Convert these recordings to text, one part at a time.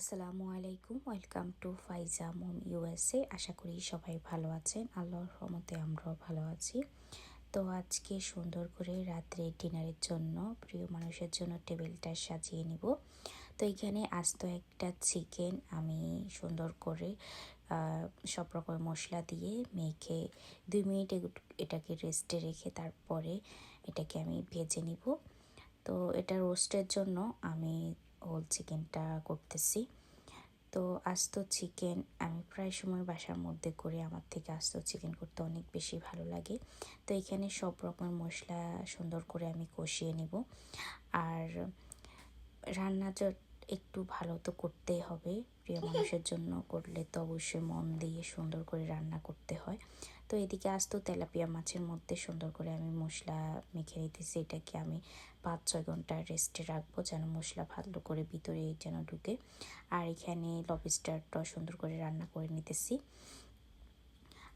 আসসালামু আলাইকুম, welcome to ফাইজা মোম ইউএসএ। আশা করি সবাই ভালো আছেন। আল্লাহর রহমতে আমরাও ভালো আছি। তো আজকে সুন্দর করে রাত্রে ডিনারের জন্য, প্রিয় মানুষের জন্য টেবিলটা সাজিয়ে নিব। তো এখানে আস্ত একটা চিকেন আমি সুন্দর করে সব রকমের মশলা দিয়ে মেখে দুই মিনিট এটাকে রেস্টে রেখে তারপরে এটাকে আমি ভেজে নিব। তো এটা রোস্টের জন্য আমি হোল চিকেনটা করতেছি। তো আস্ত চিকেন আমি প্রায় সময় বাসার মধ্যে করে আমার থেকে আস্ত চিকেন করতে অনেক বেশি ভালো লাগে। তো এখানে সব রকমের মশলা সুন্দর করে আমি কষিয়ে নিব। আর রান্না একটু ভালো তো করতেই হবে। প্রিয় মানুষের জন্য করলে তো অবশ্যই মন দিয়ে সুন্দর করে রান্না করতে হয়। তো এদিকে আসতো তেলাপিয়া মাছের মধ্যে সুন্দর করে আমি মশলা মেখে নিতেছি। এটাকে আমি পাঁচ ছয় ঘণ্টা রেস্টে রাখব যেন মশলা ভালো করে ভিতরে যেন ঢুকে। আর এখানে লবিস্টারটা সুন্দর করে রান্না করে নিতেছি।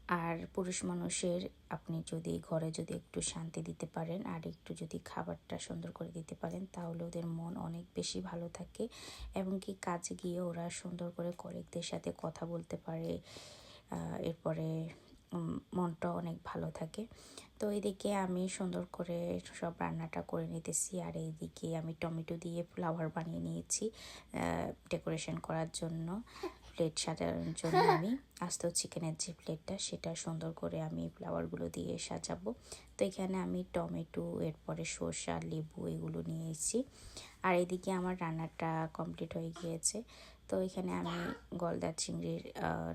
আর পুরুষ মানুষের আপনি যদি ঘরে যদি একটু শান্তি দিতে পারেন আর একটু যদি খাবারটা সুন্দর করে দিতে পারেন, তাহলে ওদের মন অনেক বেশি ভালো থাকে। এবং কি কাজে গিয়ে ওরা সুন্দর করে কলিগদের সাথে কথা বলতে পারে এরপরে মনটা অনেক ভালো থাকে। তো এদিকে আমি সুন্দর করে সব রান্নাটা করে নিতেছি। আর এইদিকে আমি টমেটো দিয়ে ফ্লাওয়ার বানিয়ে নিয়েছি ডেকোরেশন করার জন্য। প্লেট সাজানোর জন্য আমি আস্ত চিকেনের যে প্লেটটা সেটা সুন্দর করে আমি ফ্লাওয়ারগুলো দিয়ে সাজাবো। তো এখানে আমি টমেটো এরপরে শসা লেবু এগুলো নিয়ে এসেছি। আর এদিকে আমার রান্নাটা কমপ্লিট হয়ে গিয়েছে। তো এখানে আমি গলদা চিংড়ির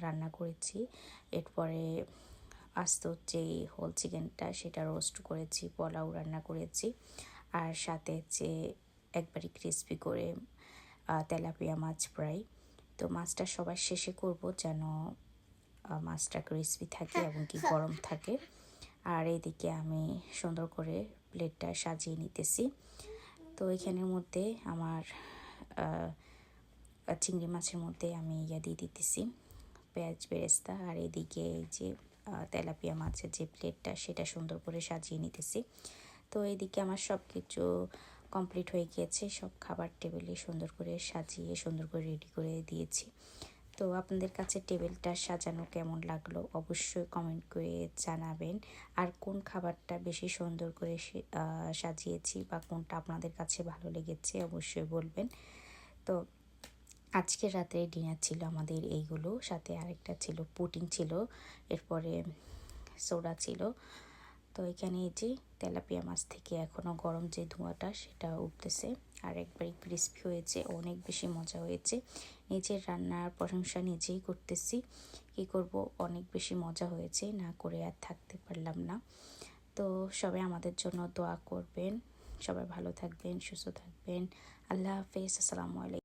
রান্না করেছি। এরপরে আস্ত যে হোল চিকেনটা সেটা রোস্ট করেছি পোলাও রান্না করেছি। আর সাথে যে একবারই ক্রিসপি করে তেলাপিয়া মাছ ফ্রাই। তো মাছটা সবার শেষে করব যেন মাছটা ক্রিসপি থাকে এবং কি গরম থাকে। আর এদিকে আমি সুন্দর করে প্লেটটা সাজিয়ে নিতেছি। তো এখানের মধ্যে আমার চিংড়ি মাছের মধ্যে আমি ইয়া দিয়ে দিতেছি পেঁয়াজ বেরেস্তা। আর এদিকে যে তেলাপিয়া মাছের যে প্লেটটা সেটা সুন্দর করে সাজিয়ে নিতেছি। তো এদিকে আমার সব কিছু কমপ্লিট হয়ে গিয়েছে। সব খাবার টেবিলে সুন্দর করে সাজিয়ে, সুন্দর করে রেডি করে দিয়েছি। তো আপনাদের কাছে টেবিলটা সাজানো কেমন লাগল অবশ্যই কমেন্ট করে জানাবেন। আর কোন খাবারটা বেশি সুন্দর করে সাজিয়েছি বা কোনটা আপনাদের কাছে ভালো লেগেছে অবশ্যই বলবেন। তো আজকে রাতে ডিনার ছিল আমাদের এইগুলো, সাথে আরেকটা ছিল পুটিং ছিল, এরপরে সোডা ছিল। তো এখানে যে তেলাপিয়া মাছ থেকে এখনও গরম যে ধোঁয়াটা সেটা উঠতেছে। আর একবারই ক্রিস্পি হয়েছে, অনেক বেশি মজা হয়েছে। নিজের রান্নার প্রশংসা নিজেই করতেছি। কি করব, অনেক বেশি মজা হয়েছে, না করে আর থাকতে পারলাম না। তো সবাই আমাদের জন্য দোয়া করবেন। সবাই ভালো থাকবেন, সুস্থ থাকবেন। আল্লাহ হাফেজ, আসসালামু আলাইকুম।